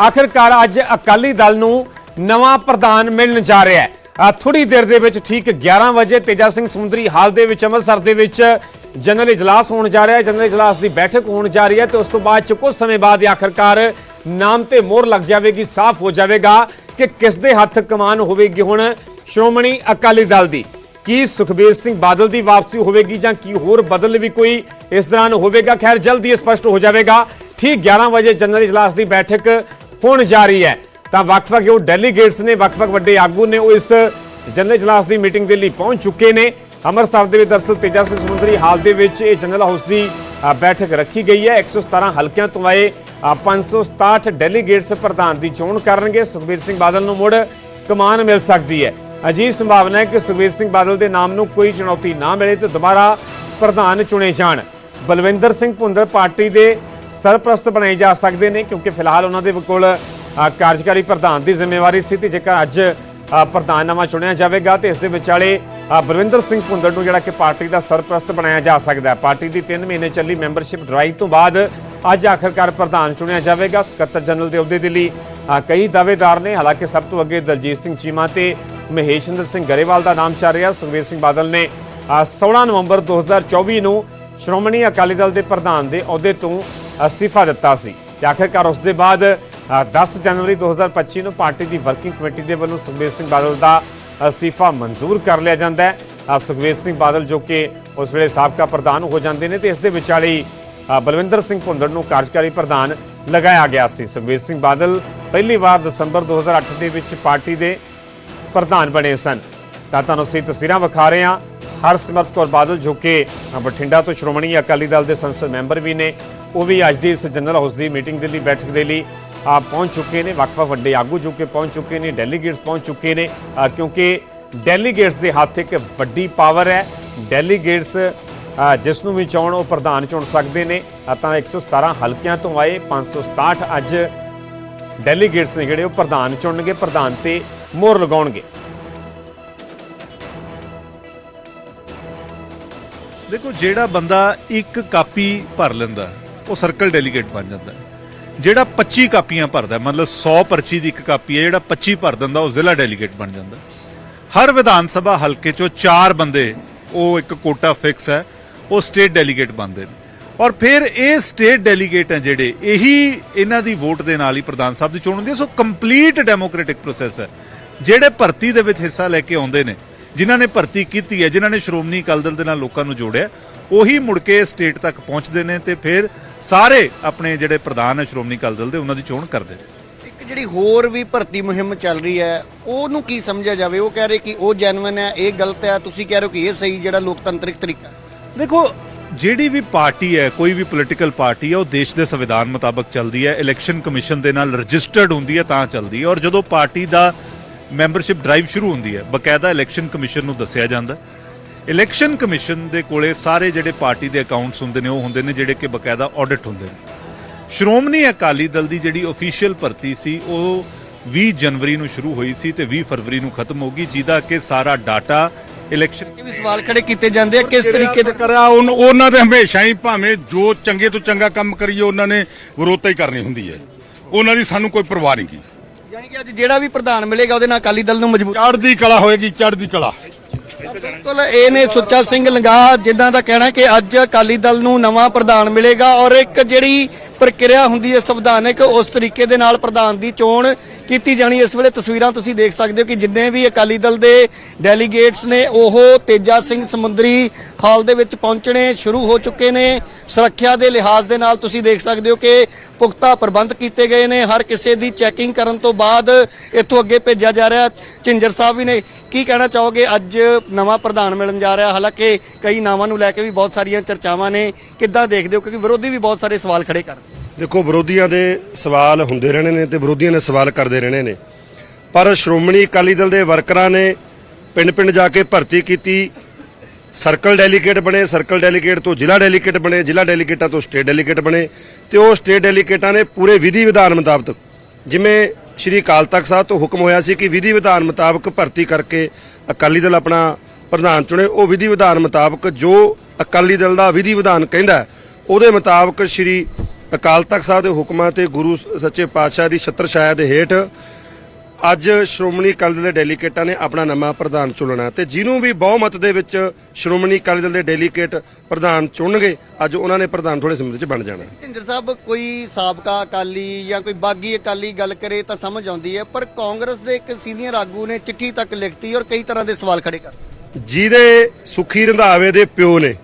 ਆਖਿਰਕਾਰ ਅੱਜ ਅਕਾਲੀ ਦਲ ਨੂੰ ਨਵਾਂ ਪ੍ਰਧਾਨ ਮਿਲਣ ਜਾ ਰਿਹਾ ਹੈ। ਥੋੜੀ ਦੇਰ ਦੇ ਵਿੱਚ ਠੀਕ 11 ਵਜੇ ਤੇਜਾ ਸਿੰਘ ਸਮੁੰਦਰੀ ਹਾਲ ਦੇ ਵਿੱਚ ਅੰਮ੍ਰਿਤਸਰ ਦੇ ਵਿੱਚ ਜਨਰਲ ਇਜਲਾਸ ਹੋਣ ਜਾ ਰਿਹਾ ਹੈ। ਜਨਰਲ ਇਜਲਾਸ ਦੀ ਬੈਠਕ ਹੋਣ ਜਾ ਰਹੀ ਹੈ ਤੇ ਉਸ ਤੋਂ ਬਾਅਦ ਚ ਕੁਝ ਸਮੇਂ ਬਾਅਦ ਹੀ ਆਖਿਰਕਾਰ ਨਾਮ ਤੇ ਮੋਹਰ ਲੱਗ ਜਾਵੇਗੀ, ਸਾਫ਼ ਹੋ ਜਾਵੇਗਾ ਕਿ ਕਿਸ ਦੇ ਹੱਥ ਕਮਾਨ ਹੋਵੇਗੀ ਹੁਣ ਸ਼੍ਰੋਮਣੀ ਅਕਾਲੀ ਦਲ ਦੀ। ਕੀ ਸੁਖਬੀਰ ਸਿੰਘ ਬਾਦਲ ਦੀ ਵਾਪਸੀ ਹੋਵੇਗੀ ਜਾਂ ਕੀ ਹੋਰ ਬਦਲ ਵੀ ਕੋਈ ਇਸ ਦੌਰਾਨ ਹੋਵੇਗਾ? ਖੈਰ, ਜਲਦੀ ਇਹ ਸਪਸ਼ਟ ਹੋ ਜਾਵੇਗਾ। ਠੀਕ 11 ਵਜੇ ਜਨਰਲ ਇਜਲਾਸ ਦੀ ਬੈਠਕ ਹੋਣ ਜਾ ਰਹੀ ਹੈ। ਤਾਂ ਵੱਖ-ਵੱਖ ਜੋ ਡੈਲੀਗੇਟਸ ਨੇ ਵੱਖ-ਵੱਖ ਵੱਡੇ ਆਗੂ ਨੇ ਉਹ ਇਸ ਜਨਰਲ ਇਜਲਾਸ ਦੀ ਮੀਟਿੰਗ ਦੇ ਲਈ ਪਹੁੰਚ ਚੁੱਕੇ ਨੇ। ਅੰਮ੍ਰਿਤਸਰ ਦੇ ਵਿੱਚ ਦਰਸਲ ਤੇਜਾ ਸਿੰਘ ਸਮੁੰਦਰੀ ਹਾਲ ਦੇ ਵਿੱਚ ਇਹ ਜਨਰਲ ਹਾਊਸ ਦੀ ਬੈਠਕ ਰੱਖੀ ਗਈ ਹੈ। 117 ਹਲਕਿਆਂ ਤੋਂ ਆਏ ਅ, 567 ਡੈਲੀਗੇਟਸ ਪ੍ਰਧਾਨ ਦੀ ਚੋਣ ਕਰਨਗੇ। ਸੁਖਬੀਰ ਸਿੰਘ ਬਾਦਲ ਨੂੰ ਮੁੜ ਕਮਾਨ ਮਿਲ ਸਕਦੀ ਹੈ। ਅਜੀਬ ਸੰਭਾਵਨਾ ਹੈ ਕਿ ਸੁਖਬੀਰ ਸਿੰਘ ਬਾਦਲ ਦੇ ਨਾਮ ਨੂੰ ਕੋਈ ਚੁਣੌਤੀ ਨਾ ਮਿਲੇ ਤੇ ਦੁਬਾਰਾ ਪ੍ਰਧਾਨ ਚੁਣੇ ਜਾਣ। ਬਲਵਿੰਦਰ ਸਿੰਘ ਭੁੰਦਰ ਪਾਰਟੀ ਦੇ ਸਰਪ੍ਰਸਤ ਬਣਾਏ ਜਾ ਸਕਦੇ ਨੇ ਕਿਉਂਕਿ ਫਿਲਹਾਲ ਉਹਨਾਂ ਦੇ ਕੋਲ ਕਾਰਜਕਾਰੀ ਪ੍ਰਧਾਨ ਦੀ ਜ਼ਿੰਮੇਵਾਰੀ ਸੀ ਤੇ ਜੇਕਰ ਅੱਜ ਪ੍ਰਧਾਨ ਨਵਾਂ ਚੁਣਿਆ ਜਾਵੇਗਾ ਤੇ ਇਸ ਦੇ ਵਿਚਾਲੇ ਬਲਵਿੰਦਰ ਸਿੰਘ ਭੁੰਦੜ ਨੂੰ ਜਿਹੜਾ ਕਿ ਪਾਰਟੀ ਦਾ ਸਰਪ੍ਰਸਤ ਬਣਾਇਆ ਜਾ ਸਕਦਾ ਹੈ। ਪਾਰਟੀ ਦੀ 3 ਮਹੀਨੇ ਚੱਲੀ ਮੈਂਬਰਸ਼ਿਪ ਡਰਾਈਵ ਤੋਂ ਬਾਅਦ ਅੱਜ ਆਖਰਕਾਰ ਪ੍ਰਧਾਨ ਚੁਣਿਆ ਜਾਵੇਗਾ। ਸਕੱਤਰ ਜਨਰਲ ਦੇ ਅਹੁਦੇ ਦੇ ਲਈ ਕਈ ਦਾਅਵੇਦਾਰ ਨੇ। ਹਾਲਾਂਕਿ ਸਭ ਤੋਂ ਅੱਗੇ ਦਲਜੀਤ ਸਿੰਘ ਚੀਮਾ ਤੇ ਮਹੇਸ਼ਿੰਦਰ ਸਿੰਘ ਗਰੇਵਾਲ ਦਾ ਨਾਮ ਚੱਲ ਰਿਹਾ। ਸੁਖਬੀਰ ਸਿੰਘ ਬਾਦਲ ਨੇ ਅ, 16 ਨਵੰਬਰ 2024 ਨੂੰ ਸ਼੍ਰੋਮਣੀ ਅਕਾਲੀ ਦਲ ਦੇ ਪ੍ਰਧਾਨ ਦੇ ਅਹੁਦੇ ਤੋਂ ਅਸਤੀਫਾ ਦਿੱਤਾ ਸੀ। ਤੇ ਆਖਿਰਕਾਰ ਉਸ ਦੇ ਬਾਅਦ ਅ, 10 ਜਨਵਰੀ 2025 ਨੂੰ ਪਾਰਟੀ ਦੀ ਵਰਕਿੰਗ ਕਮੇਟੀ ਦੇ ਵੱਲੋਂ ਸੁਖਬੀਰ ਸਿੰਘ ਬਾਦਲ ਦਾ ਅਸਤੀਫਾ ਮਨਜ਼ੂਰ ਕਰ ਲਿਆ ਜਾਂਦਾ ਹੈ। ਸੁਖਬੀਰ ਸਿੰਘ ਬਾਦਲ ਜੋ ਕਿ ਉਸ ਵੇਲੇ ਸਾਬਕਾ ਪ੍ਰਧਾਨ ਹੋ ਜਾਂਦੇ ਨੇ ਤੇ ਇਸ ਦੇ ਵਿਚਾਲੇ ਬਲਵਿੰਦਰ ਸਿੰਘ ਭੁੰਦੜ ਨੂੰ ਕਾਰਜਕਾਰੀ ਪ੍ਰਧਾਨ ਲਗਾਇਆ ਗਿਆ ਸੀ। ਸੁਖਬੀਰ ਸਿੰਘ ਬਾਦਲ ਪਹਿਲੀ ਵਾਰ ਦਸੰਬਰ 2008 ਦੇ ਵਿੱਚ ਪਾਰਟੀ ਦੇ ਪ੍ਰਧਾਨ ਬਣੇ ਸਨ। ਤਾਂ ਤੁਹਾਨੂੰ ਅਸੀਂ ਤਸਵੀਰਾਂ ਵਿਖਾ ਰਹੇ ਹਾਂ। ਹਰਸਿਮਰਤ ਕੌਰ ਬਾਦਲ ਜੋ ਕਿ ਬਠਿੰਡਾ ਤੋਂ ਸ਼੍ਰੋਮਣੀ ਅਕਾਲੀ ਦਲ ਦੇ ਸੰਸਦ ਮੈਂਬਰ ਵੀ ਨੇ। ਉਹ ਵੀ ਅੱਜ ਦੀ ਇਸ ਜਨਰਲ ਹਾਊਸ ਦੀ ਮੀਟਿੰਗ ਦੇ ਲਈ ਬੈਠਕ ਦੇ ਲਈ ਆ ਪਹੁੰਚ ਚੁੱਕੇ ਨੇ ਵੱਖ-ਵੱਖ ਵੱਡੇ ਆਗੂ ਜੋ ਕਿ ਪਹੁੰਚ ਚੁੱਕੇ ਨੇ ਡੈਲੀਗੇਟਸ ਪਹੁੰਚ ਚੁੱਕੇ ਨੇ ਕਿਉਂਕਿ ਡੈਲੀਗੇਟਸ ਦੇ ਹੱਥ ਇੱਕ ਵੱਡੀ ਪਾਵਰ ਹੈ। ਡੈਲੀਗੇਟਸ ਜਿਸ ਨੂੰ ਵੀ ਚਾਹਣ ਉਹ ਪ੍ਰਧਾਨ ਚੁਣ ਸਕਦੇ ਨੇ। ਅ, ਤਾਂ 117 ਹਲਕਿਆਂ ਤੋਂ ਆਏ 567 ਅੱਜ ਡੈਲੀਗੇਟਸ ਨੇ ਜਿਹੜੇ ਉਹ ਪ੍ਰਧਾਨ ਚੁਣਨਗੇ ਪ੍ਰਧਾਨ ਤੇ ਮੋਹਰ ਲਗਾਉਣਗੇ। ਦੇਖੋ ਜਿਹੜਾ ਬੰਦਾ ਇੱਕ ਕਾਪੀ ਭਰ ਲੈਂਦਾ ਉਹ ਸਰਕਲ ਡੈਲੀਗੇਟ ਬਣ ਜਾਂਦਾ ਹੈ। ਜਿਹੜਾ 25 ਕਾਪੀਆਂ ਭਰਦਾ ਮਤਲਬ 100 ਪਰਚੀ ਦੀ ਇੱਕ ਕਾਪੀ ਹੈ, ਜਿਹੜਾ 25 ਭਰ ਦਿੰਦਾ, ਉਹ ਜ਼ਿਲ੍ਹਾ ਡੈਲੀਗੇਟ ਬਣ ਜਾਂਦਾ ਹਰ ਵਿਧਾਨ ਸਭਾ ਹਲਕੇ ਚੋਂ ਚਾਰ ਬੰਦੇ ਉਹ ਇੱਕ ਕੋਟਾ ਫਿਕਸ ਹੈ, ਉਹ ਸਟੇਟ ਡੈਲੀਗੇਟ ਬਣਦੇ ਨੇ। ਔਰ ਫਿਰ ਇਹ ਸਟੇਟ ਡੈਲੀਗੇਟ ਹੈ ਜਿਹੜੇ, ਇਹੀ ਇਹਨਾਂ ਦੀ ਵੋਟ ਦੇ ਨਾਲ ਹੀ ਪ੍ਰਧਾਨ ਸਾਹਿਬ ਦੀ ਚੋਣ ਹੁੰਦੀ ਹੈ। ਸੋ ਕੰਪਲੀਟ ਡੈਮੋਕ੍ਰੈਟਿਕ ਪ੍ਰੋਸੈਸ ਹੈ। ਜਿਹੜੇ ਭਰਤੀ ਦੇ ਵਿੱਚ ਹਿੱਸਾ ਲੈ ਕੇ ਆਉਂਦੇ ਨੇ, ਜਿਨ੍ਹਾਂ ਨੇ ਭਰਤੀ ਕੀਤੀ ਹੈ, ਜਿਨ੍ਹਾਂ ਨੇ ਸ਼੍ਰੋਮਣੀ ਅਕਾਲੀ ਦਲ ਦੇ ਨਾਲ ਲੋਕਾਂ ਨੂੰ ਜੋੜਿਆ, ਉਹੀ ਮੁੜ ਕੇ ਸਟੇਟ ਤੱਕ ਪਹੁੰਚਦੇ ਨੇ ਤੇ ਫਿਰ ਸਾਰੇ ਆਪਣੇ ਜਿਹੜੇ ਪ੍ਰਧਾਨ ਹੈ ਸ਼੍ਰੋਮਣੀ ਅਕਾਲੀ ਦਲ ਦੇ ਉਹਨਾਂ ਦੀ ਚੋਣ ਕਰਦੇ ਨੇ ਇੱਕ ਜਿਹੜੀ ਹੋਰ ਵੀ ਭਰਤੀ ਮੁਹਿੰਮ ਚੱਲ ਰਹੀ ਹੈ ਉਹਨੂੰ ਕੀ ਸਮਝਿਆ ਜਾਵੇ ਉਹ ਕਹਿ ਰਹੇ ਕਿ ਉਹ ਜੈਨੂਇਨ ਹੈ ਇਹ ਗਲਤ ਹੈ ਤੁਸੀਂ ਕਹਿ ਰਹੇ ਹੋ ਕਿ ਇਹ ਸਹੀ ਜਿਹੜਾ ਲੋਕਤੰਤਰਿਕ ਤਰੀਕਾ। ਦੇਖੋ ਜਿਹੜੀ ਵੀ ਪਾਰਟੀ ਹੈ ਕੋਈ ਵੀ ਪੋਲੀਟੀਕਲ ਪਾਰਟੀ ਹੈ ਉਹ ਦੇਸ਼ ਦੇ ਸੰਵਿਧਾਨ ਮੁਤਾਬਕ ਚੱਲਦੀ ਹੈ ਇਲੈਕਸ਼ਨ ਕਮਿਸ਼ਨ ਦੇ ਨਾਲ ਰਜਿਸਟਰਡ ਹੁੰਦੀ ਹੈ ਤਾਂ ਚੱਲਦੀ ਹੈ ਔਰ ਜਦੋਂ ਪਾਰਟੀ ਦਾ ਮੈਂਬਰਸ਼ਿਪ ਡਰਾਈਵ ਸ਼ੁਰੂ ਹੁੰਦੀ ਹੈ ਬਕਾਇਦਾ ਇਲੈਕਸ਼ਨ ਕਮਿਸ਼ਨ ਨੂੰ ਦੱਸਿਆ ਜਾਂਦਾ ਹੈ। ਇਲੈਕਸ਼ਨ ਕਮਿਸ਼ਨ ਦੇ ਕੋਲੇ ਸਾਰੇ ਜਿਹੜੇ ਪਾਰਟੀ ਦੇ ਅਕਾਊਂਟਸ ਹੁੰਦੇ ਨੇ ਉਹ ਹੁੰਦੇ ਨੇ ਜਿਹੜੇ ਕਿ ਬਕਾਇਦਾ ਆਡਿਟ ਹੁੰਦੇ ਨੇ। ਸ਼੍ਰੋਮਣੀ ਅਕਾਲੀ ਦਲ ਦੀ ਜਿਹੜੀ ਅਫੀਸ਼ੀਅਲ ਭਰਤੀ ਸੀ ਉਹ 20 ਜਨਵਰੀ ਨੂੰ ਸ਼ੁਰੂ ਹੋਈ ਸੀ ਤੇ 20 ਫਰਵਰੀ ਨੂੰ ਖਤਮ ਹੋ ਗਈ ਜਿਹਦਾ ਕਿ ਸਾਰਾ ਡਾਟਾ ਇਲੈਕਸ਼ਨ ਇਹ ਵੀ ਸਵਾਲ ਖੜੇ ਕੀਤੇ ਜਾਂਦੇ ਆ ਕਿਸ ਤਰੀਕੇ ਦੇ ਕਰਿਆ ਉਹਨਾਂ ਦੇ ਹਮੇਸ਼ਾ ਹੀ ਭਾਵੇਂ ਜੋ ਚੰਗੇ ਤੋਂ ਚੰਗਾ ਕੰਮ ਕਰੀਏ ਉਹਨਾਂ ਨੇ ਵਿਰੋਧਤਾ ਹੀ ਕਰਨੀ ਹੁੰਦੀ ਹੈ। ਉਹਨਾਂ ਦੀ ਸਾਨੂੰ ਕੋਈ ਪਰਵਾਹ ਨਹੀਂ ਕੀ ਯਾਨੀ ਕਿ ਅੱਜ ਜਿਹੜਾ ਵੀ ਪ੍ਰਧਾਨ ਮਿਲੇਗਾ ਉਹਦੇ ਨਾਲ ਅਕਾਲੀ ਦਲ ਨੂੰ ਮਜ਼ਬੂਤ ਚੜ੍ਹਦੀ ਕਲਾ ਹੋਏਗੀ ਚੜ੍ਹਦੀ ਕਲਾ। ਬਿਲਕੁਲ, ਇਹ ਨੇ ਸੁੱਚਾ ਸਿੰਘ ਲੰਗਾ ਜਿੱਦਾਂ ਦਾ ਕਹਿਣਾ ਕਿ ਅੱਜ ਅਕਾਲੀ ਦਲ ਨੂੰ ਨਵਾਂ ਪ੍ਰਧਾਨ ਮਿਲੇਗਾ ਔਰ ਇੱਕ ਜਿਹੜੀ ਪ੍ਰਕਿਰਿਆ ਹੁੰਦੀ ਹੈ ਸੰਵਿਧਾਨਕ, ਉਸ ਤਰੀਕੇ ਦੇ ਨਾਲ ਪ੍ਰਧਾਨ ਦੀ ਚੋਣ ਕੀਤੀ ਜਾਣੀ ਇਸ ਵੇਲੇ ਤਸਵੀਰਾਂ ਤੁਸੀਂ ਦੇਖ ਸਕਦੇ ਹੋ ਕਿ ਜਿੰਨੇ ਵੀ ਅਕਾਲੀ ਦਲ ਦੇ ਡੈਲੀਗੇਟਸ ਨੇ, ਉਹ ਤੇਜਾ ਸਿੰਘ ਸਮੁੰਦਰੀ ਹਾਲ ਦੇ ਵਿੱਚ ਪਹੁੰਚਣੇ ਸ਼ੁਰੂ ਹੋ ਚੁੱਕੇ ਨੇ। ਸੁਰੱਖਿਆ ਦੇ ਲਿਹਾਜ਼ ਦੇ ਨਾਲ ਤੁਸੀਂ ਦੇਖ ਸਕਦੇ ਹੋ ਕਿ ਪੁਖਤਾ ਪ੍ਰਬੰਧ ਕੀਤੇ ਗਏ ਨੇ। ਹਰ ਕਿਸੇ ਦੀ ਚੈਕਿੰਗ ਕਰਨ ਤੋਂ ਬਾਅਦ ਇੱਥੋਂ ਅੱਗੇ ਭੇਜਿਆ ਜਾ ਰਿਹਾ ਝਿੰਜਰ ਸਾਹਿਬ ਵੀ ਨੇ ਕੀ ਕਹਿਣਾ ਚਾਹੋਗੇ? ਅੱਜ ਨਵਾਂ ਪ੍ਰਧਾਨ ਮਿਲਣ ਜਾ ਰਿਹਾ, ਹਾਲਾਂਕਿ ਕਈ ਨਾਵਾਂ ਨੂੰ ਲੈ ਕੇ ਵੀ ਬਹੁਤ ਸਾਰੀਆਂ ਚਰਚਾਵਾਂ ਨੇ। ਕਿੱਦਾਂ ਦੇਖਦੇ ਹੋ? ਕਿਉਂਕਿ ਵਿਰੋਧੀ ਵੀ ਬਹੁਤ ਸਾਰੇ ਸਵਾਲ ਖੜੇ ਕਰ ਦੇਖੋ, ਵਿਰੋਧੀਆਂ ਦੇ ਸਵਾਲ ਹੁੰਦੇ ਰਹਿਣੇ ਨੇ ਤੇ ਵਿਰੋਧੀਆਂ ਨੇ ਸਵਾਲ ਕਰਦੇ ਰਹਿਣੇ ਨੇ। ਪਰ ਸ਼੍ਰੋਮਣੀ ਅਕਾਲੀ ਦਲ ਦੇ ਵਰਕਰਾਂ ਨੇ ਪਿੰਡ-ਪਿੰਡ ਜਾ ਕੇ ਭਰਤੀ ਕੀਤੀ। ਸਰਕਲ ਡੈਲੀਗੇਟ ਬਣੇ, ਸਰਕਲ ਡੈਲੀਗੇਟ ਤੋਂ ਜ਼ਿਲ੍ਹਾ ਡੈਲੀਗੇਟ ਬਣੇ, ਜ਼ਿਲ੍ਹਾ ਡੈਲੀਗੇਟਾਂ ਤੋਂ ਸਟੇਟ ਡੈਲੀਗੇਟ ਬਣੇ। ਤੇ ਉਹ ਸਟੇਟ ਡੈਲੀਗੇਟਾਂ ਨੇ ਪੂਰੇ ਵਿਧੀ ਵਿਧਾਨ ਮੁਤਾਬਕ ਜਿਵੇਂ ਸ਼੍ਰੀ ਅਕਾਲ ਤਖਤ ਸਾਹਿਬ ਤੋਂ ਹੁਕਮ ਹੋਇਆ ਸੀ ਕਿ ਵਿਧੀ ਵਿਧਾਨ ਮੁਤਾਬਕ ਭਰਤੀ ਕਰਕੇ ਅਕਾਲੀ ਦਲ ਆਪਣਾ ਪ੍ਰਧਾਨ ਚੁਣੇ। ਉਹ ਵਿਧੀ ਵਿਧਾਨ ਮੁਤਾਬਕ ਜੋ ਅਕਾਲੀ ਦਲ ਦਾ ਵਿਧੀ ਵਿਧਾਨ ਕਹਿੰਦਾ ਉਹਦੇ ਮੁਤਾਬਕ ਸ਼੍ਰੀ ਅਕਾਲ ਤਖਤ ਸਾਹਿਬ ਦੇ ਹੁਕਮਾਂ ਤੇ ਗੁਰੂ ਸੱਚੇ ਪਾਤਸ਼ਾਹ ਦੀ ਛਤਰ ਛਾਇਆ ਦੇ ਹੇਠ ਅੱਜ ਸ਼੍ਰੋਮਣੀ ਅਕਾਲੀ ਦਲ ਦੇ ਡੈਲੀਗੇਟਾਂ ਨੇ ਆਪਣਾ ਨਵਾਂ ਪ੍ਰਧਾਨ ਚੁਣਨਾ ਤੇ ਜਿਹਨੂੰ ਵੀ ਬਹੁਮਤ ਦੇ ਵਿੱਚ ਸ਼੍ਰੋਮਣੀ ਅਕਾਲੀ ਦਲ ਦੇ ਡੈਲੀਗੇਟ ਪ੍ਰਧਾਨ ਚੁਣਨਗੇ ਅੱਜ ਉਹਨਾਂ ਨੇ ਪ੍ਰਧਾਨ ਥੋੜੇ ਸਮੇਂ ਵਿੱਚ ਬਣ ਜਾਣਾ ਭਿੰਦਰ ਸਾਹਿਬ ਕੋਈ ਸਾਬਕਾ ਅਕਾਲੀ ਜਾਂ ਕੋਈ ਬਾਗੀ ਅਕਾਲੀ ਗੱਲ ਕਰੇ ਤਾਂ ਸਮਝ ਆਉਂਦੀ ਹੈ ਪਰ ਕਾਂਗਰਸ ਦੇ ਇੱਕ ਸੀਨੀਅਰ ਆਗੂ ਨੇ ਚਿੱਠੀ ਤੱਕ ਲਿਖਤੀ ਔਰ ਕਈ ਤਰ੍ਹਾਂ ਦੇ ਸਵਾਲ ਖੜੇ ਕਰ ਜਿਹਦੇ ਸੁਖੀ ਰੰਧਾਵੇ ਦੇ ਪਿਓ ਨੇ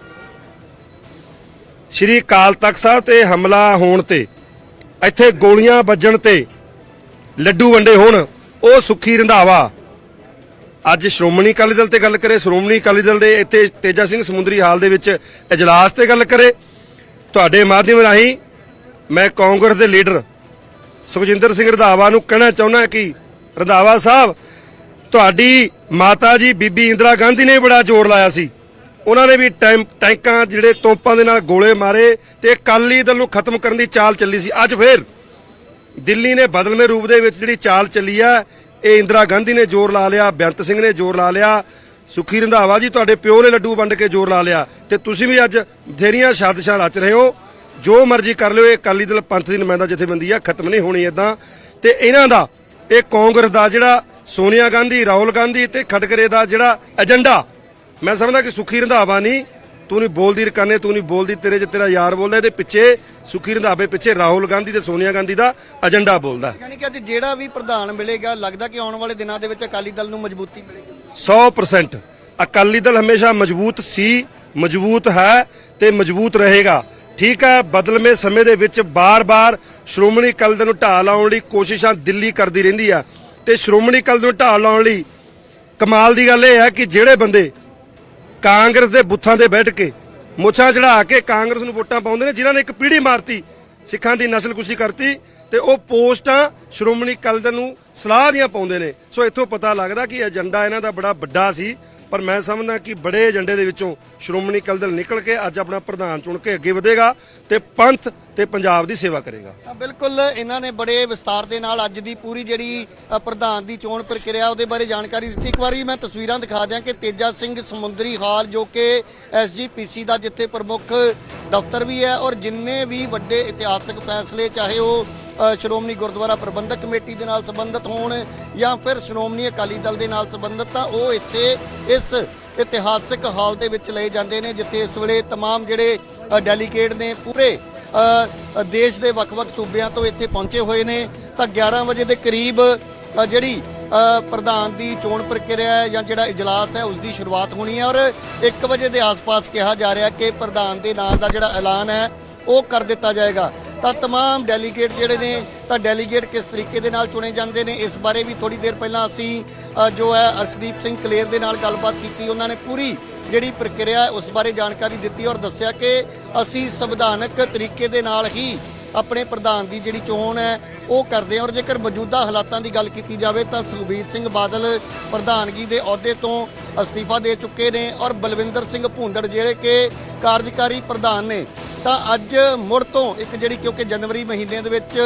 ਸ਼੍ਰੀ ਅਕਾਲ ਤਖਤ ਸਾਹਿਬ ਤੇ ਹਮਲਾ ਹੋਣ ਤੇ ਇੱਥੇ ਗੋਲੀਆਂ ਵੱਜਣ ਤੇ ਲੱਡੂ ਵੰਡੇ ਹੋਣ ਉਹ ਸੁਖੀ ਰੰਧਾਵਾ। ਅੱਜ ਸ਼੍ਰੋਮਣੀ ਅਕਾਲੀ ਦਲ ਤੇ ਗੱਲ ਕਰੇ, ਸ਼੍ਰੋਮਣੀ ਅਕਾਲੀ ਦਲ ਦੇ ਇੱਥੇ ਤੇਜਾ ਸਿੰਘ ਸਮੁੰਦਰੀ ਹਾਲ ਦੇ ਵਿੱਚ ਇਜਲਾਸ ਤੇ ਗੱਲ ਕਰੇ। ਤੁਹਾਡੇ ਮਾਧਿਅਮ ਰਾਹੀਂ ਮੈਂ ਕਾਂਗਰਸ ਦੇ ਲੀਡਰ ਸੁਖਜਿੰਦਰ ਸਿੰਘ ਰੰਧਾਵਾ ਨੂੰ ਕਹਿਣਾ ਚਾਹੁੰਦਾ ਕਿ ਰੰਧਾਵਾ ਸਾਹਿਬ, ਤੁਹਾਡੀ ਮਾਤਾ ਜੀ ਬੀਬੀ ਇੰਦਰਾ ਗਾਂਧੀ ਨੇ ਬੜਾ ਜ਼ੋਰ ਲਾਇਆ ਸੀ। ਉਹਨਾਂ ਨੇ ਵੀ ਟੈਂ- ਟੈਂਕਾਂ ਜਿਹੜੇ ਤੋਪਾਂ ਦੇ ਨਾਲ ਗੋਲੇ ਮਾਰੇ ਤੇ ਅਕਾਲੀ ਦਲ ਨੂੰ ਖਤਮ ਕਰਨ ਦੀ ਚਾਲ ਚੱਲੀ ਸੀ। ਅੱਜ ਫੇਰ ਦਿੱਲੀ ਨੇ ਬਦਲਵੇਂ ਰੂਪ ਦੇ ਵਿੱਚ ਜਿਹੜੀ ਚਾਲ ਚੱਲੀ ਆ, ਇਹ ਇੰਦਰਾ ਗਾਂਧੀ ਨੇ ਜ਼ੋਰ ਲਾ ਲਿਆ, ਬੇਅੰਤ ਸਿੰਘ ਨੇ ਜ਼ੋਰ ਲਾ ਲਿਆ, ਸੁਖੀ ਰੰਧਾਵਾ ਜੀ ਤੁਹਾਡੇ ਪਿਓ ਨੇ ਲੱਡੂ ਵੰਡ ਕੇ ਜ਼ੋਰ ਲਾ ਲਿਆ ਤੇ ਤੁਸੀਂ ਵੀ ਅੱਜ ਬਥੇਰੀਆਂ ਸਾਜ਼ਿਸ਼ਾਂ ਰਚ ਰਹੇ ਹੋ। ਜੋ ਮਰਜ਼ੀ ਕਰ ਲਿਓ, ਇਹ ਅਕਾਲੀ ਦਲ ਪੰਥ ਦੀ ਨੁਮਾਇੰਦਾ ਜਥੇਬੰਦੀ ਆ, ਖਤਮ ਨਹੀਂ ਹੋਣੀ ਇਦਾਂ ਤੇ ਇਹਨਾਂ ਦਾ, ਇਹ ਕਾਂਗਰਸ ਦਾ ਜਿਹੜਾ ਸੋਨੀਆ ਗਾਂਧੀ, ਰਾਹੁਲ ਗਾਂਧੀ ਤੇ ਖਟਕਰੇ ਦਾ ਜਿਹੜਾ ਏਜੰਡਾ, ਮੈਂ ਸਮਝਦਾ ਕਿ ਸੁਖੀ ਰੰਧਾਵਾ ਨਹੀਂ ਤੂੰ ਨਹੀਂ ਬੋਲਦੀ ਰਕਾਨੇ ਤੂੰ ਨਹੀਂ ਬੋਲਦੀ ਤੇਰੇ 'ਚ ਤੇਰਾ ਯਾਰ ਬੋਲਦਾ ਇਹਦੇ ਪਿੱਛੇ ਸੁਖੀ ਰੰਧਾਵੇ ਪਿੱਛੇ ਰਾਹੁਲ ਗਾਂਧੀ ਤੇ ਸੋਨੀਆ ਗਾਂਧੀ ਦਾ ਏਜੰਡਾ ਬੋਲਦਾ। ਯਾਨੀ ਕਿ ਅੱਜ ਜਿਹੜਾ ਵੀ ਪ੍ਰਧਾਨ ਮਿਲੇਗਾ ਲੱਗਦਾ ਕਿ ਆਉਣ ਵਾਲੇ ਦਿਨਾਂ ਦੇ ਵਿੱਚ ਅਕਾਲੀ ਦਲ ਨੂੰ ਮਜ਼ਬੂਤੀ ਮਿਲੇਗੀ। 100% ਅਕਾਲੀ ਦਲ ਹਮੇਸ਼ਾ ਮਜ਼ਬੂਤ ਸੀ ਮਜ਼ਬੂਤ ਹੈ ਤੇ ਮਜ਼ਬੂਤ ਰਹੇਗਾ। ਠੀਕ ਹੈ ਬਦਲਵੇਂ ਸਮੇਂ ਦੇ ਵਿੱਚ ਬਾਰ-ਬਾਰ ਸ਼੍ਰੋਮਣੀ ਅਕਾਲੀ ਦਲ ਨੂੰ ਢਾਹ ਲਾਉਣ ਲਈ ਕੋਸ਼ਿਸ਼ਾਂ ਦਿੱਲੀ ਕਰਦੀ ਰਹਿੰਦੀ ਆ। ਤੇ ਸ਼੍ਰੋਮਣੀ ਅਕਾਲੀ ਦਲ ਨੂੰ ਢਾਹ ਲਾਉਣ ਲਈ ਕਮਾਲ ਦੀ ਗੱਲ ਇਹ ਹੈ ਕਿ ਜਿਹੜੇ ਬੰਦੇ ਕਾਂਗਰਸ ਦੇ ਬੁੱਥਾਂ ਤੇ ਬੈਠ ਕੇ ਮੁੱਛਾਂ ਚੜਾ ਕੇ ਕਾਂਗਰਸ ਨੂੰ ਵੋਟਾਂ ਪਾਉਂਦੇ ਨੇ, ਜਿਨ੍ਹਾਂ ਨੇ ਇੱਕ ਪੀੜ੍ਹੀ ਮਾਰਤੀ, ਸਿੱਖਾਂ ਦੀ ਨਸਲਕੁਸ਼ੀ ਕਰਤੀ ਤੇ ਉਹ ਪੋਸਟਾਂ ਸ਼੍ਰੋਮਣੀ ਅਕਾਲੀ ਦਲ ਨੂੰ ਸਲਾਹ ਦੀਆਂ ਪਾਉਂਦੇ ਨੇ। ਸੋ ਇੱਥੋਂ ਪਤਾ ਲੱਗਦਾ ਕਿ ਏਜੰਡਾ ਇਹਨਾਂ ਦਾ ਬੜਾ ਵੱਡਾ ਸੀ ਪਰ ਮੈਂ ਸਮਝਦਾ ਕਿ ਬੜੇ ਏਜੰਡੇ ਦੇ ਵਿੱਚੋਂ ਸ਼੍ਰੋਮਣੀ ਅਕਾਲੀ ਦਲ ਨਿਕਲ ਕੇ ਅੱਜ ਆਪਣਾ ਪ੍ਰਧਾਨ ਚੁਣ ਕੇ ਅੱਗੇ ਵਧੇਗਾ ਤੇ ਪੰਥ ਤੇ ਪੰਜਾਬ ਦੀ ਸੇਵਾ ਕਰੇਗਾ। ਤਾਂ ਬਿਲਕੁਲ ਇਹਨਾਂ ਨੇ ਬੜੇ ਵਿਸਤਾਰ ਦੇ ਨਾਲ ਅੱਜ ਦੀ ਪੂਰੀ ਜਿਹੜੀ ਅ, ਪ੍ਰਧਾਨ ਦੀ ਚੋਣ ਪ੍ਰਕਿਰਿਆ ਉਹਦੇ ਬਾਰੇ ਜਾਣਕਾਰੀ ਦਿੱਤੀ। ਇੱਕ ਵਾਰੀ ਮੈਂ ਤਸਵੀਰਾਂ ਦਿਖਾ ਦਿਆਂ ਕਿ ਤੇਜਾ ਸਿੰਘ ਸਮੁੰਦਰੀ ਹਾਲ ਜੋ ਕਿ ਐਸਜੀਪੀਸੀ ਦਾ ਜਿੱਥੇ ਪ੍ਰਮੁੱਖ ਦਫ਼ਤਰ ਵੀ ਹੈ ਔਰ ਜਿੰਨੇ ਵੀ ਵੱਡੇ ਇਤਿਹਾਸਕ ਫੈਸਲੇ ਚਾਹੇ ਉਹ ਸ਼੍ਰੋਮਣੀ ਗੁਰਦੁਆਰਾ ਪ੍ਰਬੰਧਕ ਕਮੇਟੀ ਦੇ ਨਾਲ ਸੰਬੰਧਿਤ ਹੋਣ ਜਾਂ ਫਿਰ ਸ਼੍ਰੋਮਣੀ ਅਕਾਲੀ ਦਲ ਦੇ ਨਾਲ ਸੰਬੰਧਿਤ ਤਾਂ ਉਹ ਇੱਥੇ ਇਸ ਇਤਿਹਾਸਕ ਹਾਲ ਦੇ ਵਿੱਚ ਲਏ ਜਾਂਦੇ ਨੇ ਜਿੱਥੇ ਇਸ ਵੇਲੇ तमाम ਜਿਹੜੇ ਅ, ਡੈਲੀਗੇਟ ਨੇ ਪੂਰੇ ਅ, ਅ, ਦੇਸ਼ ਦੇ ਵੱਖ-ਵੱਖ ਸੂਬਿਆਂ ਤੋਂ ਇੱਥੇ ਪਹੁੰਚੇ ਹੋਏ ਨੇ ਤਾਂ 11 ਵਜੇ ਦੇ ਕਰੀਬ ਅ, ਜਿਹੜੀ ਅ, ਪ੍ਰਧਾਨ ਦੀ ਚੋਣ ਪ੍ਰਕਿਰਿਆ ਹੈ ਜਾਂ ਜਿਹੜਾ ਇਜਲਾਸ ਹੈ ਉਸ ਦੀ ਸ਼ੁਰੂਆਤ ਹੋਣੀ ਹੈ ਔਰ 1 ਵਜੇ ਦੇ ਆਸ-ਪਾਸ ਕਿਹਾ ਜਾ ਰਿਹਾ ਕਿ ਪ੍ਰਧਾਨ ਦੇ ਨਾਂ ਦਾ ਜਿਹੜਾ ਐਲਾਨ ਹੈ ਉਹ ਕਰ ਦਿੱਤਾ ਜਾਏਗਾ ਤਾਂ तमाम ਡੈਲੀਗੇਟ ਜਿਹੜੇ ਨੇ ਤਾਂ ਡੈਲੀਗੇਟ ਕਿਸ ਤਰੀਕੇ ਦੇ ਨਾਲ ਚੁਣੇ ਜਾਂਦੇ ਨੇ ਇਸ ਬਾਰੇ ਵੀ ਥੋੜੀ ਦੇਰ ਪਹਿਲਾਂ ਅਸੀਂ ਅ, ਜੋ ਹੈ ਅਰਸ਼ਦੀਪ ਸਿੰਘ ਕਲੇਰ ਦੇ ਨਾਲ ਗੱਲਬਾਤ ਕੀਤੀ ਉਹਨਾਂ ਨੇ ਪੂਰੀ ਜਿਹੜੀ ਪ੍ਰਕਿਰਿਆ ਹੈ ਉਸ ਬਾਰੇ ਜਾਣਕਾਰੀ ਦਿੱਤੀ ਔਰ ਦੱਸਿਆ ਕਿ ਅਸੀਂ ਸੰਵਿਧਾਨਕ ਤਰੀਕੇ ਦੇ ਨਾਲ ਹੀ ਆਪਣੇ ਪ੍ਰਧਾਨ ਦੀ ਜਿਹੜੀ ਚੋਣ ਹੈ ਉਹ ਕਰਦੇ ਹਾਂ ਔਰ ਜੇਕਰ ਮੌਜੂਦਾ ਹਾਲਾਤਾਂ ਦੀ ਗੱਲ ਕੀਤੀ ਜਾਵੇ ਤਾਂ ਸੁਖਬੀਰ ਸਿੰਘ ਬਾਦਲ ਪ੍ਰਧਾਨਗੀ ਦੇ ਅਹੁਦੇ ਤੋਂ ਅਸਤੀਫਾ ਦੇ ਚੁੱਕੇ ਨੇ ਔਰ ਬਲਵਿੰਦਰ ਸਿੰਘ ਭੂੰਦੜ ਜਿਹੜੇ ਕਿ ਕਾਰਜਕਾਰੀ ਪ੍ਰਧਾਨ ਨੇ ਤਾਂ ਅੱਜ ਮੁੜ ਤੋਂ ਇੱਕ ਜਿਹੜੀ ਕਿਉਂਕਿ ਜਨਵਰੀ ਮਹੀਨੇ ਦੇ ਵਿੱਚ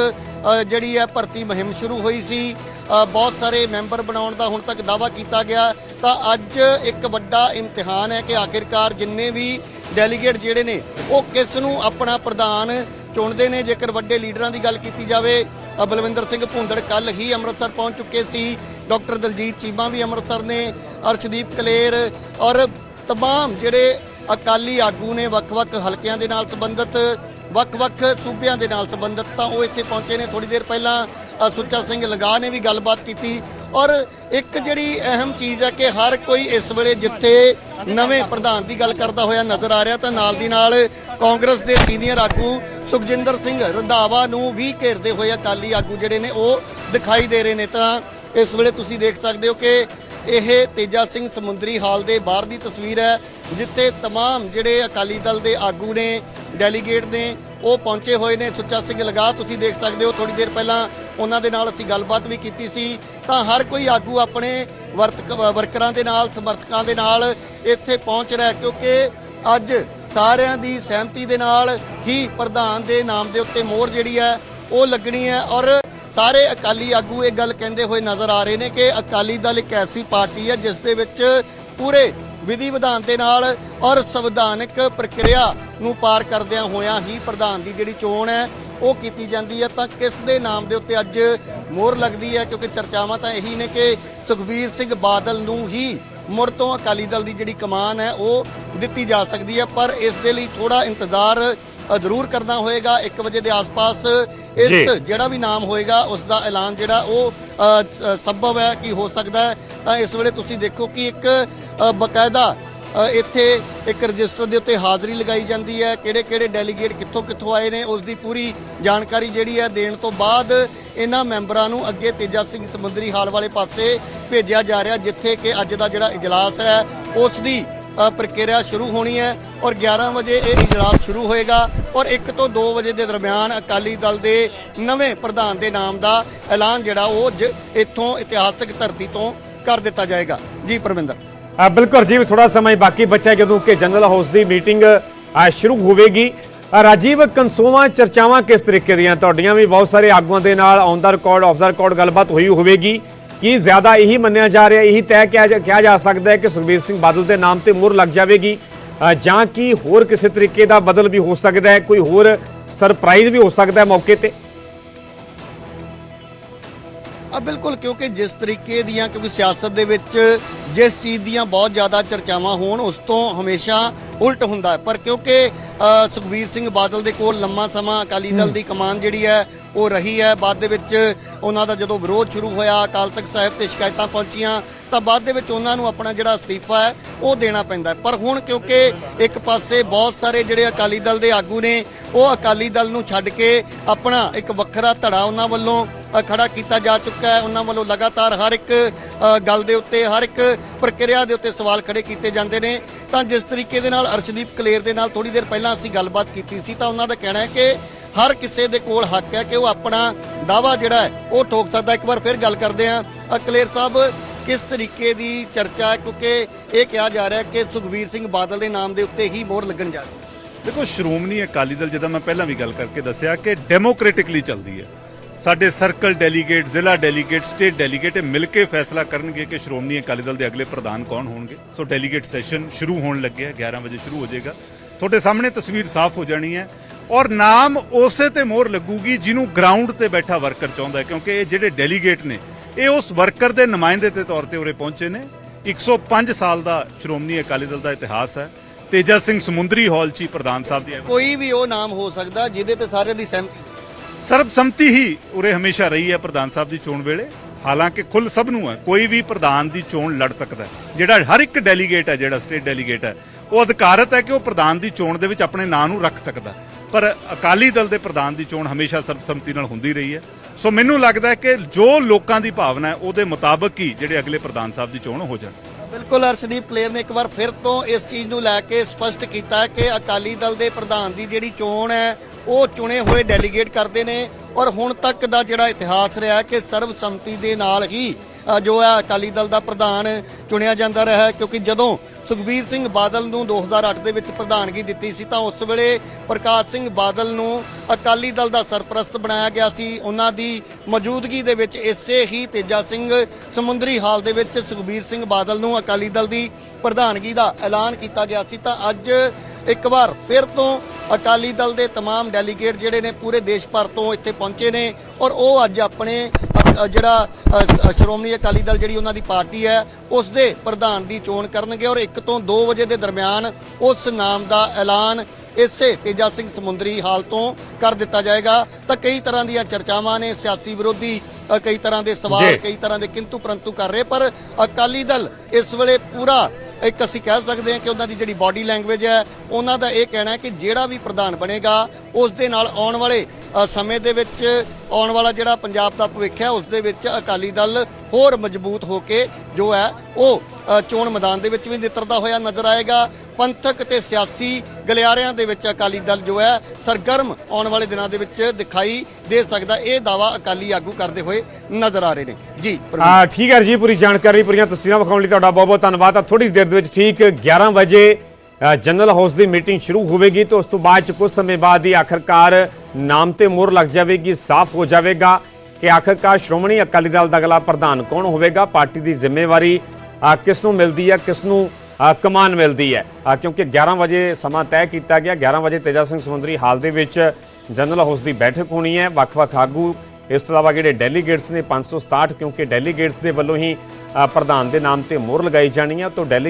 ਜਿਹੜੀ ਹੈ ਭਰਤੀ ਮੁਹਿੰਮ ਸ਼ੁਰੂ ਹੋਈ ਸੀ ਬਹੁਤ ਸਾਰੇ ਮੈਂਬਰ ਬਣਾਉਣ ਦਾ ਹੁਣ ਤੱਕ ਦਾਵਾ ਕੀਤਾ ਗਿਆ। ਤਾਂ ਅੱਜ ਇੱਕ ਵੱਡਾ ਇਮਤਿਹਾਨ ਹੈ ਕਿ ਆਖਿਰਕਾਰ ਜਿੰਨੇ ਵੀ ਡੈਲੀਗੇਟ ਜਿਹੜੇ ਨੇ, ਉਹ ਕਿਸ ਨੂੰ ਆਪਣਾ ਪ੍ਰਧਾਨ ਚੁਣਦੇ ਨੇ? ਜੇਕਰ ਵੱਡੇ ਲੀਡਰਾਂ ਦੀ ਗੱਲ ਕੀਤੀ ਜਾਵੇ ਬਲਵਿੰਦਰ ਸਿੰਘ ਭੁੰਦੜ ਕੱਲ ਹੀ ਅੰਮ੍ਰਿਤਸਰ ਪਹੁੰਚ ਚੁੱਕੇ ਸੀ। ਡਾਕਟਰ ਦਲਜੀਤ ਚੀਮਾ ਵੀ ਅੰਮ੍ਰਿਤਸਰ ਨੇ, ਅਰਸ਼ਦੀਪ ਕਲੇਰ ਔਰ ਤਮਾਮ ਜਿਹੜੇ ਅਕਾਲੀ ਆਗੂ ਨੇ ਵੱਖ-ਵੱਖ ਹਲਕਿਆਂ ਦੇ ਨਾਲ ਸੰਬੰਧਿਤ, ਵੱਖ-ਵੱਖ ਸੂਬਿਆਂ ਦੇ ਨਾਲ ਸੰਬੰਧਿਤ ਤਾਂ ਉਹ ਇੱਥੇ ਪਹੁੰਚੇ ਨੇ। ਥੋੜੀ ਦੇਰ ਪਹਿਲਾਂ ਸੁੱਚਾ ਸਿੰਘ ਲੰਗਾ ਨੇ ਵੀ ਗੱਲਬਾਤ ਕੀਤੀ ਔਰ ਇੱਕ ਜਿਹੜੀ ਅਹਿਮ ਚੀਜ਼ ਹੈ ਕਿ ਹਰ ਕੋਈ ਇਸ ਵੇਲੇ ਜਿੱਥੇ ਨਵੇਂ ਪ੍ਰਧਾਨ ਦੀ ਗੱਲ ਕਰਦਾ ਹੋਇਆ ਨਜ਼ਰ ਆ ਰਿਹਾ ਤਾਂ ਨਾਲ ਦੀ ਨਾਲ ਕਾਂਗਰਸ ਦੇ ਸੀਨੀਅਰ ਆਗੂ ਸੁਖਜਿੰਦਰ ਸਿੰਘ ਰੰਧਾਵਾ ਨੂੰ ਵੀ ਘੇਰਦੇ ਹੋਏ ਅਕਾਲੀ ਆਗੂ ਜਿਹੜੇ ਨੇ ਉਹ ਦਿਖਾਈ ਦੇ ਰਹੇ ਨੇ। ਤਾਂ ਇਸ ਵੇਲੇ ਤੁਸੀਂ ਦੇਖ ਸਕਦੇ ਹੋ ਕਿ ਇਹ ਤੇਜਾ ਸਿੰਘ ਸਮੁੰਦਰੀ ਹਾਲ ਦੇ ਬਾਹਰ ਦੀ ਤਸਵੀਰ ਹੈ ਜਿੱਥੇ तमाम ਜਿਹੜੇ ਅਕਾਲੀ ਦਲ ਦੇ ਆਗੂ ਨੇ ਡੈਲੀਗੇਟ ਨੇ ਉਹ ਪਹੁੰਚੇ ਹੋਏ ਨੇ ਸੁੱਚਾ ਸਿੰਘ ਲਗਾ ਤੁਸੀਂ ਦੇਖ ਸਕਦੇ ਹੋ ਥੋੜੀ ਦੇਰ ਪਹਿਲਾਂ ਉਹਨਾਂ ਦੇ ਨਾਲ ਅਸੀਂ ਗੱਲਬਾਤ ਵੀ ਕੀਤੀ ਸੀ ਤਾਂ ਹਰ ਕੋਈ ਆਗੂ ਆਪਣੇ ਵਰਤਕ ਵਰਕਰਾਂ ਦੇ ਨਾਲ ਸਮਰਥਕਾਂ ਦੇ ਨਾਲ ਇੱਥੇ ਪਹੁੰਚ ਰਿਹਾ ਹੈ ਕਿਉਂਕਿ ਅੱਜ ਸਾਰਿਆਂ ਦੀ ਸਹਿਮਤੀ ਦੇ ਨਾਲ ਹੀ ਪ੍ਰਧਾਨ ਦੇ ਨਾਮ ਦੇ ਉੱਤੇ ਮੋਹਰ ਜਿਹੜੀ ਹੈ ਉਹ ਲੱਗਣੀ ਹੈ ਔਰ ਸਾਰੇ ਅਕਾਲੀ ਆਗੂ ਇਹ ਗੱਲ ਕਹਿੰਦੇ ਹੋਏ ਨਜ਼ਰ ਆ ਰਹੇ ਨੇ ਕਿ ਅਕਾਲੀ ਦਲ ਇੱਕ ਐਸੀ ਪਾਰਟੀ ਹੈ, ਜਿਸ ਦੇ ਵਿੱਚ ਪੂਰੇ ਵਿਧੀ ਵਿਧਾਨ ਦੇ ਨਾਲ ਔਰ ਸੰਵਿਧਾਨਕ ਪ੍ਰਕਿਰਿਆ ਨੂੰ ਪਾਰ ਕਰਦਿਆਂ ਹੋਇਆਂ ਹੀ ਪ੍ਰਧਾਨ ਦੀ ਜਿਹੜੀ ਚੋਣ ਹੈ, ਉਹ ਕੀਤੀ ਜਾਂਦੀ ਹੈ। ਤਾਂ ਕਿਸ ਦੇ ਨਾਮ ਦੇ ਉੱਤੇ ਅੱਜ ਮੋਹਰ ਲੱਗਦੀ ਹੈ? ਕਿਉਂਕਿ ਚਰਚਾਵਾਂ ਤਾਂ ਇਹੀ ਨੇ ਕਿ ਸੁਖਬੀਰ ਸਿੰਘ ਬਾਦਲ ਨੂੰ ਹੀ ਮੁੜ ਤੋਂ ਅਕਾਲੀ ਦਲ ਦੀ ਜਿਹੜੀ ਕਮਾਨ ਹੈ, ਉਹ ਦਿੱਤੀ ਜਾ ਸਕਦੀ ਹੈ। ਪਰ ਇਸ ਦੇ ਲਈ ਥੋੜਾ ਇੰਤਜ਼ਾਰ ਜ਼ਰੂਰ ਕਰਨਾ ਹੋਏਗਾ 1 ਵਜੇ ਦੇ ਆਸ-ਪਾਸ। ਇਸ। ਜਿਹੜਾ ਵੀ ਨਾਮ ਹੋਏਗਾ ਉਸ ਦਾ ਐਲਾਨ ਜਿਹੜਾ ਉਹ ਸੰਭਵ ਹੈ ਕਿ ਹੋ ਸਕਦਾ ਹੈ। ਤਾਂ ਇਸ ਵੇਲੇ ਤੁਸੀਂ ਦੇਖੋ ਕਿ ਇੱਕ ਬਕਾਇਦਾ ਇੱਥੇ ਇੱਕ ਰਜਿਸਟਰ ਦੇ ਉੱਤੇ ਹਾਜ਼ਰੀ ਲਗਾਈ ਜਾਂਦੀ ਹੈ। ਕਿਹੜੇ ਕਿਹੜੇ ਡੈਲੀਗੇਟ ਕਿੱਥੋਂ ਕਿੱਥੋਂ ਆਏ ਨੇ ਉਸ ਦੀ ਪੂਰੀ ਜਾਣਕਾਰੀ ਜਿਹੜੀ ਹੈ ਦੇਣ ਤੋਂ ਬਾਅਦ ਇਹਨਾਂ ਮੈਂਬਰਾਂ ਨੂੰ ਅੱਗੇ ਤੇਜਾ ਸਿੰਘ ਸਮੁੰਦਰੀ ਹਾਲ ਵਾਲੇ ਪਾਸੇ ਭੇਜਿਆ ਜਾ ਰਿਹਾ ਜਿੱਥੇ ਕਿ ਅੱਜ ਦਾ ਜਿਹੜਾ ਇਜਲਾਸ ਹੈ ਉਸ ਦੀ ਪ੍ਰਕਿਰਿਆ ਸ਼ੁਰੂ ਹੋਣੀ ਹੈ ਔਰ 11 ਵਜੇ ਇਹ ਇਜਲਾਸ ਸ਼ੁਰੂ ਹੋਏਗਾ ਔਰ 1 ਤੋਂ 2 ਵਜੇ ਦੇ ਦਰਮਿਆਨ ਅਕਾਲੀ ਦਲ ਦੇ ਨਵੇਂ ਪ੍ਰਧਾਨ ਦੇ ਨਾਮ ਦਾ ਐਲਾਨ ਜਿਹੜਾ ਉਹ ਜ- ਇੱਥੋਂ ਇਤਿਹਾਸਕ ਧਰਤੀ ਤੋਂ ਕਰ ਦਿੱਤਾ ਜਾਏਗਾ। ਜੀ ਪਰਮਿੰਦਰ। ਬਿਲਕੁਲ ਜੀ ਥੋੜਾ ਸਮਾਂ ਬਾਕੀ ਬਚਿਆ ਜਦੋਂ ਕਿ ਜਨਰਲ ਹਾਊਸ ਦੀ ਮੀਟਿੰਗ ਸ਼ੁਰੂ ਹੋਵੇਗੀ। ਰਾਜੀਵ ਕੰਸੋਵਾਂ ਚਰਚਾਵਾਂ ਕਿਸ ਤਰੀਕੇ ਦੀਆਂ? ਤੁਹਾਡੀਆਂ ਵੀ ਬਹੁਤ ਸਾਰੇ ਆਗੂਆਂ ਦੇ ਨਾਲ ਔਨ ਦਾ ਰਿਕਾਰਡ ਆਫ ਦਾ ਰਿਕਾਰਡ ਗੱਲਬਾਤ ਹੋਈ ਹੋਵੇਗੀ। ਕੀ ਜ਼ਿਆਦਾ ਇਹੀ ਮੰਨਿਆ ਜਾ ਰਿਹਾ ਇਹੀ ਤੈਅ ਕਿਹਾ ਜਾ- ਕਿਹਾ ਜਾ ਸਕਦਾ ਹੈ ਕਿ ਸੁਖਬੀਰ ਸਿੰਘ ਬਾਦਲ ਦੇ ਨਾਮ ਤੇ ਮੁਹਰ ਲੱਗ ਜਾਵੇਗੀ ਜਾਂ ਕੀ ਹੋਰ ਕਿਸੇ ਤਰੀਕੇ ਦਾ ਬਦਲ ਵੀ ਹੋ ਸਕਦਾ ਹੈ ਕੋਈ ਹੋਰ ਸਰਪ੍ਰਾਈਜ਼ ਵੀ ਹੋ ਸਕਦਾ ਹੈ ਮੌਕੇ ਤੇ? ਆ ਬਿਲਕੁਲ ਕਿਉਂਕਿ ਜਿਸ ਤਰੀਕੇ ਦੀਆਂ ਕਿਉਂਕਿ ਸਿਆਸਤ ਦੇ ਵਿੱਚ ਜਿਸ ਚੀਜ਼ ਦੀਆਂ ਬਹੁਤ ਜ਼ਿਆਦਾ ਚਰਚਾਵਾਂ ਹੋਣ ਉਸ ਤੋਂ ਹਮੇਸ਼ਾ ਉਲਟ ਹੁੰਦਾ ਹੈ। ਪਰ ਕਿਉਂਕਿ ਸੁਖਬੀਰ ਸਿੰਘ ਬਾਦਲ ਦੇ ਕੋਲ ਲੰਮਾ ਸਮਾਂ ਅਕਾਲੀ ਦਲ ਦੀ ਕਮਾਨ ਜਿਹੜੀ ਹੈ ਉਹ ਰਹੀ ਹੈ। ਬਾਅਦ ਦੇ ਵਿੱਚ ਉਹਨਾਂ ਦਾ ਜਦੋਂ ਵਿਰੋਧ ਸ਼ੁਰੂ ਹੋਇਆ ਅਕਾਲ ਤਖਤ ਸਾਹਿਬ ਤੇ ਸ਼ਿਕਾਇਤਾਂ ਪਹੁੰਚੀਆਂ ਤਾਂ ਬਾਅਦ ਦੇ ਵਿੱਚ ਉਹਨਾਂ ਨੂੰ ਆਪਣਾ ਜਿਹੜਾ ਅਸਤੀਫਾ ਹੈ ਉਹ ਦੇਣਾ ਪੈਂਦਾ ਪਰ ਹੁਣ ਕਿਉਂਕਿ ਇੱਕ ਪਾਸੇ ਬਹੁਤ ਸਾਰੇ ਜਿਹੜੇ ਅਕਾਲੀ ਦਲ ਦੇ ਆਗੂ ਨੇ ਉਹ ਅਕਾਲੀ ਦਲ ਨੂੰ ਛੱਡ ਕੇ ਆਪਣਾ ਇੱਕ ਵੱਖਰਾ ਧੜਾ ਉਹਨਾਂ ਵੱਲੋਂ ਅ, ਖੜਾ ਕੀਤਾ ਜਾ ਚੁੱਕਾ ਹੈ। ਉਹਨਾਂ ਵੱਲੋਂ ਲਗਾਤਾਰ ਹਰ ਇੱਕ ਗੱਲ ਦੇ ਉੱਤੇ ਹਰ ਇੱਕ ਪ੍ਰਕਿਰਿਆ ਦੇ ਉੱਤੇ ਸਵਾਲ ਖੜੇ ਕੀਤੇ ਜਾਂਦੇ ਨੇ। ਤਾਂ ਜਿਸ ਤਰੀਕੇ ਦੇ ਨਾਲ ਅਰਸ਼ਦੀਪ ਕਲੇਰ ਦੇ ਨਾਲ ਥੋੜੀ ਦੇਰ ਪਹਿਲਾਂ ਅਸੀਂ ਗੱਲਬਾਤ ਕੀਤੀ ਸੀ ਤਾਂ ਉਹਨਾਂ ਦਾ ਕਹਿਣਾ ਹੈ ਕਿ ਹਰ ਕਿਸੇ ਦੇ ਕੋਲ ਹੱਕ ਹੈ ਕਿ ਉਹ ਆਪਣਾ ਦਾਵਾ ਜਿਹੜਾ ਹੈ ਉਹ ਠੋਕ ਸਕਦਾ। ਇੱਕ ਵਾਰ ਫਿਰ ਗੱਲ ਕਰਦੇ ਹਾਂ। ਅ, ਸਾਹਿਬ ਕਿਸ ਤਰੀਕੇ ਦੀ ਚਰਚਾ ਹੈ? ਕਿਉਂਕਿ ਇਹ ਕਿਹਾ ਜਾ ਰਿਹਾ ਕਿ ਸੁਖਬੀਰ ਸਿੰਘ ਬਾਦਲ ਦੇ ਨਾਮ ਦੇ ਉੱਤੇ ਹੀ ਮੋਹਰ ਲੱਗਣ ਜਾ ਰਹੀ ਹੈ। ਦੇਖੋ ਸ਼੍ਰੋਮਣੀ ਅਕਾਲੀ ਦਲ ਜਿਹਦਾ ਮੈਂ ਪਹਿਲਾਂ ਵੀ ਗੱਲ ਕਰਕੇ ਦੱਸਿਆ ਕਿ ਡੈਮੋਕ੍ਰੈਟਿਕਲੀ ਚੱਲਦੀ ਹੈ। ਸਾਡੇ ਸਰਕਲ ਡੈਲੀਗੇਟ ਜ਼ਿਲ੍ਹਾ ਡੈਲੀਗੇਟ ਸਟੇਟ ਡੈਲੀਗੇਟ ਮਿਲ ਕੇ ਫੈਸਲਾ ਕਰਨਗੇ ਕਿ ਸ਼੍ਰੋਮਣੀ ਅਕਾਲੀ ਦਲ ਦੇ ਅਗਲੇ ਪ੍ਰਧਾਨ ਕੌਣ ਹੋਣਗੇ। ਸੋ ਡੈਲੀਗੇਟ ਸੈਸ਼ਨ ਸ਼ੁਰੂ ਹੋਣ ਲੱਗਿਆ 11 ਵਜੇ ਸ਼ੁਰੂ ਹੋ ਜਾਏਗਾ। ਤੁਹਾਡੇ ਸਾਹਮਣੇ ਤਸਵੀਰ ਸਾਫ਼ ਹੋ ਜਾਣੀ ਹੈ। ਔਰ ਨਾਮ ਉਸੇ ਤੇ ਮੋਹਰ ਲੱਗੂਗੀ ਜਿਹਨੂੰ ਗਰਾਊਂਡ ਤੇ ਬੈਠਾ ਵਰਕਰ ਚਾਹੁੰਦਾ ਕਿਉਂਕਿ ਇਹ ਜਿਹੜੇ ਡੈਲੀਗੇਟ ਨੇ ਇਹ ਉਸ ਵਰਕਰ ਦੇ ਨੁਮਾਇੰਦੇ ਦੇ ਤੌਰ ਤੇ ਉਰੇ ਪਹੁੰਚੇ ਨੇ। 105 ਸਾਲ ਦਾ ਸ਼੍ਰੋਮਣੀ ਅਕਾਲੀ ਦਲ ਦਾ ਇਤਿਹਾਸ ਹੈ। ਤੇਜਾ ਸਿੰਘ ਸਮੁੰਦਰੀ ਹਾਲ 'ਚ ਪ੍ਰਧਾਨ ਸਾਹਿਬ ਦੀ ਕੋਈ ਵੀ ਉਹ ਨਾਮ ਹੋ ਸਕਦਾ ਜਿਹਦੇ ਤੇ ਸਾਰਿਆਂ ਦੀ ਸਹਿਮਤੀ। ਸਰਬਸੰਮਤੀ ਹੀ ਉਰੇ ਹਮੇਸ਼ਾ ਰਹੀ ਹੈ ਪ੍ਰਧਾਨ ਸਾਹਿਬ ਦੀ ਚੋਣ ਵੇਲੇ। ਹਾਲਾਂਕਿ ਖੁੱਲ ਸਭ ਨੂੰ ਹੈ ਕੋਈ ਵੀ ਪ੍ਰਧਾਨ ਦੀ ਚੋਣ ਲੜ ਸਕਦਾ ਜਿਹੜਾ ਹਰ ਇੱਕ ਡੈਲੀਗੇਟ ਹੈ ਜਿਹੜਾ ਸਟੇਟ ਡੈਲੀਗੇਟ ਹੈ ਉਹ ਅਧਿਕਾਰਤ ਹੈ ਕਿ ਉਹ ਪ੍ਰਧਾਨ ਦੀ ਚੋਣ ਦੇ ਵਿੱਚ ਆਪਣੇ ਨਾਂ ਨੂੰ ਰੱਖ ਸਕਦਾ। ਪਰ ਅਕਾਲੀ ਦਲ ਦੇ ਪ੍ਰਧਾਨ ਦੀ ਚੋਣ ਹਮੇਸ਼ਾ ਸਰਬਸੰਮਤੀ ਨਾਲ ਹੁੰਦੀ ਰਹੀ ਹੈ। ਸੋ ਮੈਨੂੰ ਲੱਗਦਾ ਹੈ ਕਿ ਜੋ ਲੋਕਾਂ ਦੀ ਭਾਵਨਾ ਹੈ, ਉਹਦੇ ਮੁਤਾਬਕ ਹੀ ਜਿਹੜੇ ਅਗਲੇ ਪ੍ਰਧਾਨ ਸਾਹਿਬ ਦੀ ਚੋਣ ਹੋ ਜਾਣ। ਬਿਲਕੁਲ ਅਰਸ਼ਦੀਪ, ਕਲੇਰ ਨੇ ਇੱਕ ਵਾਰ ਫਿਰ ਤੋਂ ਇਸ ਚੀਜ਼ ਨੂੰ ਲੈ ਕੇ ਸਪਸ਼ਟ ਕੀਤਾ ਕਿ ਅਕਾਲੀ ਦਲ ਦੇ ਪ੍ਰਧਾਨ ਦੀ ਜਿਹੜੀ ਚੋਣ ਹੈ, ਉਹ ਚੁਣੇ ਹੋਏ ਡੈਲੀਗੇਟ ਕਰਦੇ ਨੇ ਔਰ ਹੁਣ ਤੱਕ ਦਾ ਜਿਹੜਾ ਇਤਿਹਾਸ ਰਿਹਾ ਕਿ ਸਰਬਸੰਮਤੀ ਦੇ ਨਾਲ ਹੀ ਜੋ ਹੈ ਅਕਾਲੀ ਦਲ ਦਾ ਪ੍ਰਧਾਨ ਚੁਣਿਆ ਜਾਂਦਾ ਰਿਹਾ ਕਿਉਂਕਿ ਜਦੋਂ ਸੁਖਬੀਰ ਸਿੰਘ ਬਾਦਲ ਨੂੰ 2008 ਦੇ ਵਿੱਚ ਪ੍ਰਧਾਨਗੀ ਦਿੱਤੀ ਸੀ ਤਾਂ ਉਸ ਵੇਲੇ ਪ੍ਰਕਾਸ਼ ਸਿੰਘ ਬਾਦਲ ਨੂੰ ਅਕਾਲੀ ਦਲ ਦਾ ਸਰਪ੍ਰਸਤ ਬਣਾਇਆ ਗਿਆ ਸੀ ਉਹਨਾਂ ਦੀ ਮੌਜੂਦਗੀ ਦੇ ਵਿੱਚ ਇਸੇ ਹੀ ਤੇਜਾ ਸਿੰਘ ਸਮੁੰਦਰੀ ਹਾਲ ਦੇ ਵਿੱਚ ਸੁਖਬੀਰ ਸਿੰਘ ਬਾਦਲ ਨੂੰ ਅਕਾਲੀ ਦਲ ਦੀ ਪ੍ਰਧਾਨਗੀ ਦਾ ਐਲਾਨ ਕੀਤਾ ਗਿਆ ਸੀ ਤਾਂ ਅੱਜ ਇੱਕ ਵਾਰ ਫਿਰ ਤੋਂ ਅਕਾਲੀ ਦਲ ਦੇ तमाम ਡੈਲੀਗੇਟ ਜਿਹੜੇ ਨੇ ਪੂਰੇ ਦੇਸ਼ ਭਰ ਤੋਂ ਇੱਥੇ ਪਹੁੰਚੇ ਨੇ ਔਰ ਉਹ ਅੱਜ ਆਪਣੇ ਅ, ਅ, ਜਿਹੜਾ ਸ਼੍ਰੋਮਣੀ ਅਕਾਲੀ ਦਲ ਜਿਹੜੀ ਉਹਨਾਂ ਦੀ ਪਾਰਟੀ ਹੈ ਉਸ ਦੇ ਪ੍ਰਧਾਨ ਦੀ ਚੋਣ ਕਰਨਗੇ ਔਰ 1 ਤੋਂ 2 ਵਜੇ ਦੇ ਦਰਮਿਆਨ ਉਸ ਨਾਮ ਦਾ ਐਲਾਨ ਇਸੇ ਤੇਜਾ ਸਿੰਘ ਸਮੁੰਦਰੀ ਹਾਲ ਤੋਂ ਕਰ ਦਿੱਤਾ ਜਾਏਗਾ ਤਾਂ ਕਈ ਤਰ੍ਹਾਂ ਦੀਆਂ ਚਰਚਾਵਾਂ ਨੇ ਸਿਆਸੀ ਵਿਰੋਧੀ ਕਈ ਤਰ੍ਹਾਂ ਦੇ ਸਵਾਲ। ਕਈ ਤਰ੍ਹਾਂ ਦੇ ਕਿੰਤੂ ਪਰੰਤੂ ਕਰ ਰਹੇ ਪਰ ਅਕਾਲੀ ਦਲ ਇਸ ਵੇਲੇ ਪੂਰਾ ਇੱਕ ਅਸੀਂ ਕਹਿ ਸਕਦੇ ਹਾਂ ਕਿ ਉਹਨਾਂ ਦੀ ਜਿਹੜੀ ਬਾਡੀ ਲੈਂਗੁਏਜ ਹੈ, ਉਹਨਾਂ ਦਾ ਇਹ ਕਹਿਣਾ ਹੈ ਕਿ ਜਿਹੜਾ ਵੀ ਪ੍ਰਧਾਨ ਬਣੇਗਾ, ਉਸ ਦੇ ਨਾਲ ਆਉਣ ਵਾਲੇ ਸਮੇਂ ਦੇ ਵਿੱਚ ਆਉਣ ਵਾਲਾ ਜਿਹੜਾ ਪੰਜਾਬ ਦਾ ਭਵਿੱਖ ਹੈ, ਉਸ ਦੇ ਵਿੱਚ ਅਕਾਲੀ ਦਲ ਹੋਰ ਮਜ਼ਬੂਤ ਹੋ ਕੇ ਜੋ ਹੈ, ਉਹ ਚੋਣ ਮੈਦਾਨ ਦੇ ਵਿੱਚ ਵੀ ਨਿਤਰਦਾ ਹੋਇਆ ਨਜ਼ਰ ਆਏਗਾ। ਪੰਥਕ ਤੇ ਸਿਆਸੀ ਗਲਿਆਰਿਆਂ ਦੇ ਵਿੱਚ ਅਕਾਲੀ ਦਲ ਜੋ ਹੈ, ਸਰਗਰਮ ਆਉਣ ਵਾਲੇ ਦਿਨਾਂ ਦੇ ਵਿੱਚ ਦਿਖਾਈ ਦੇ ਸਕਦਾ। ਇਹ ਦਾਵਾ ਅਕਾਲੀ ਆਗੂ ਕਰਦੇ ਹੋਏ ਨਜ਼ਰ ਆ ਰਹੇ ਨੇ। ਜੀ ਆ ਠੀਕ ਹੈ ਜੀ ਪੂਰੀ ਜਾਣਕਾਰੀ ਪੂਰੀਆਂ ਤਸਵੀਰਾਂ ਵਿਖਾਉਣ ਲਈ ਤੁਹਾਡਾ ਬਹੁਤ ਬਹੁਤ ਧੰਨਵਾਦ। ਆ ਥੋੜੀ ਦੇਰ ਦੇ ਵਿੱਚ ਠੀਕ 11 ਵਜੇ ਜਨਰਲ ਹਾਊਸ ਦੀ ਮੀਟਿੰਗ ਸ਼ੁਰੂ ਹੋਵੇਗੀ ਤੇ ਉਸ ਤੋਂ ਬਾਅਦ ਚ ਕੁਝ ਸਮੇਂ ਬਾਅਦ ਹੀ ਆਖਰਕਾਰ ਨਾਮ ਤੇ ਮੋਹਰ ਲੱਗ ਜਾਵੇਗੀ ਸਾਫ਼ ਹੋ ਜਾਵੇਗਾ ਕਿ ਆਖਰਕਾਰ ਸ਼੍ਰੋਮਣੀ ਅਕਾਲੀ ਦਲ ਦਾ ਅਗਲਾ ਪ੍ਰਧਾਨ ਕੌਣ ਹੋਵੇਗਾ ਪਾਰਟੀ ਦੀ ਜ਼ਿੰਮੇਵਾਰੀ ਅ, ਕਿਸ ਨੂੰ ਮਿਲਦੀ ਹੈ ਕਿਸ ਨੂੰ ਕਮਾਨ ਮਿਲਦੀ ਹੈ। ਕਿਉਂਕਿ 11 ਵਜੇ ਸਮਾਂ ਤੈਅ ਕੀਤਾ ਗਿਆ 11 ਵਜੇ ਤੇਜਾ ਸਿੰਘ ਸਮੁੰਦਰੀ ਹਾਲ ਦੇ ਵਿੱਚ ਜਨਰਲ ਹਾਊਸ ਦੀ ਬੈਠਕ ਹੋਣੀ ਹੈ ਵੱਖ-ਵੱਖ ਆਗੂ ਇਸ ਤੋਂ ਇਲਾਵਾ ਜਿਹੜੇ ਡੈਲੀਗੇਟਸ ਨੇ 567 ਕਿਉਂਕਿ ਡੈਲੀਗੇਟਸ ਦੇ ਵੱਲੋਂ ਹੀ ਪ੍ਰਧਾਨ ਦੇ ਨਾਮ ਤੇ ਮੋਹਰ ਲਗਾਈ ਜਾਣੀ ਹੈ ਤੋਂ ਡੈਲੀ